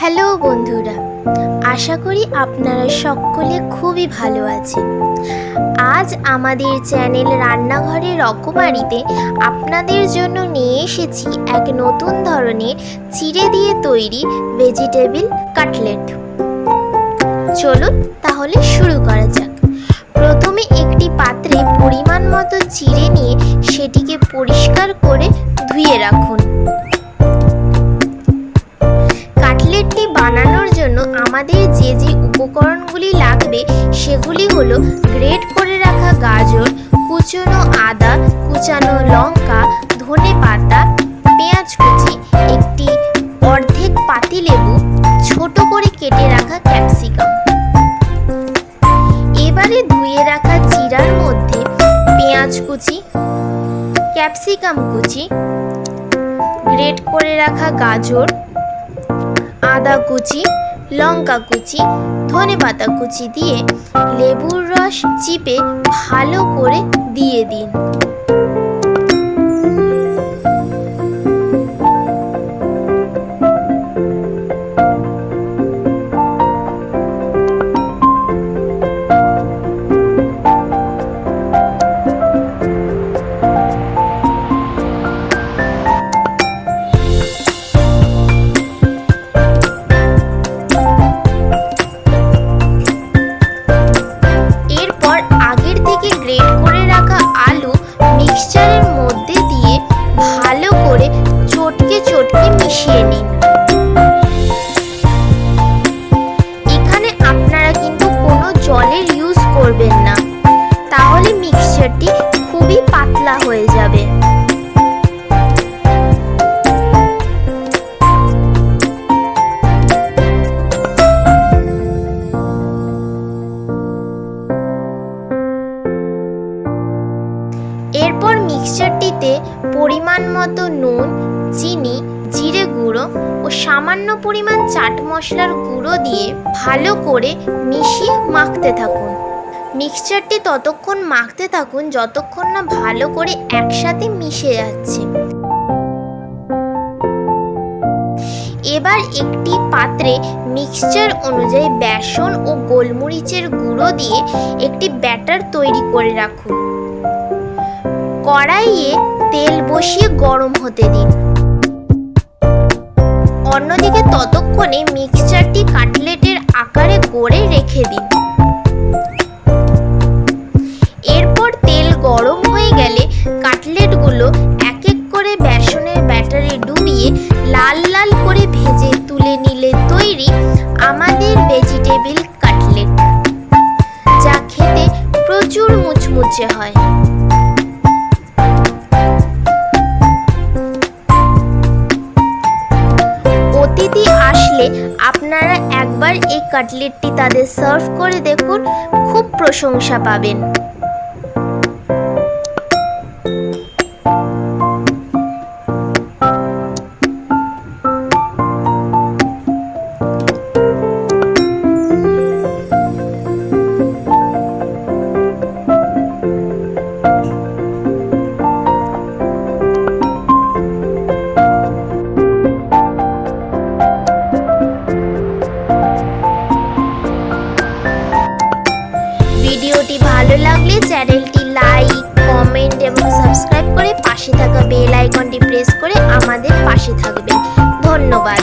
Hello বন্ধুরা, আশা করি আপনারা সকলে খুবই ভালো আছেন। আজ আমাদের চ্যানেল রান্নাঘরের রকমারিতে আপনাদের জন্য নিয়ে এসেছি এক নতুন ধরনের চিড়ে দিয়ে তৈরি ভেজিটেবিল কাটলেট। চলুন তাহলে শুরু করা যাক। প্রথমে একটি পাত্রে পরিমাণ মতো চিড়ে নিয়ে সেটিকে পরিষ্কার করে ধুয়ে রাখুন। বানানোর জন্য আমাদের যে যে উপকরণগুলি লাগবে, সেগুলি হলো গ্রেট করে রাখা গাজর, কুচনো আদা, কুচানো লঙ্কা, ধনে পাতা, পেঁয়াজ কুচি, একটি অর্ধেক পাতিলেবু ছোট করে কেটে রাখা ক্যাপসিকাম। এবারে ধুয়ে রাখা চিরার মধ্যে পেঁয়াজ কুচি, ক্যাপসিকাম কুচি, গ্রেট করে রাখা গাজর আদা কুচি, লঙ্কা কুচি, ধনে পাতা কুচি দিয়ে লেবুর রস চিপে ভালো করে দিয়ে দিন। এরপর মিক্সচারটিতে পরিমাণ মতো নুন, চিনি, জিরে গুঁড়ো ও সামান্য পরিমাণ চাট মশলার গুঁড়ো দিয়ে ভালো করে মিশিয়ে মাখতে থাকুন। মিক্সচারটি ততক্ষণ মাখতে থাকুন যতক্ষণ না ভালো করে একসাথে মিশে যাচ্ছে। এবার একটি পাত্রে মিক্সচার অনুযায়ী বেসন ও গোলমরিচের গুঁড়ো দিয়ে একটি ব্যাটার তৈরি করে রাখুন। কড়াইয়ে তেল বসিয়ে গরম হতে দিন। অন্যদিকে ততক্ষণে মিক্সচারটি কাটলেটের আকারে গড়ে রেখে দিন। এরপর তেল গরম হয়ে গেলে কাটলেটগুলো এক এক করে বেসনের ব্যাটারে ডুবিয়ে লাল লাল করে ভেজে তুলে নিলে তৈরি আমাদের ভেজিটেবিল কাটলেট, যা খেতে প্রচুর মুচমুচে হয়। একবার এই কাটলেটটি তাদের সার্ভ করে দেখুন। খুব প্রশংসা পাবেন। লাগলে চ্যানেলটি লাইক, কমেন্ট এবং সাবস্ক্রাইব করে পাশে থাকা বেল আইকনটি প্রেস করে আমাদের পাশে থাকবেন। ধন্যবাদ।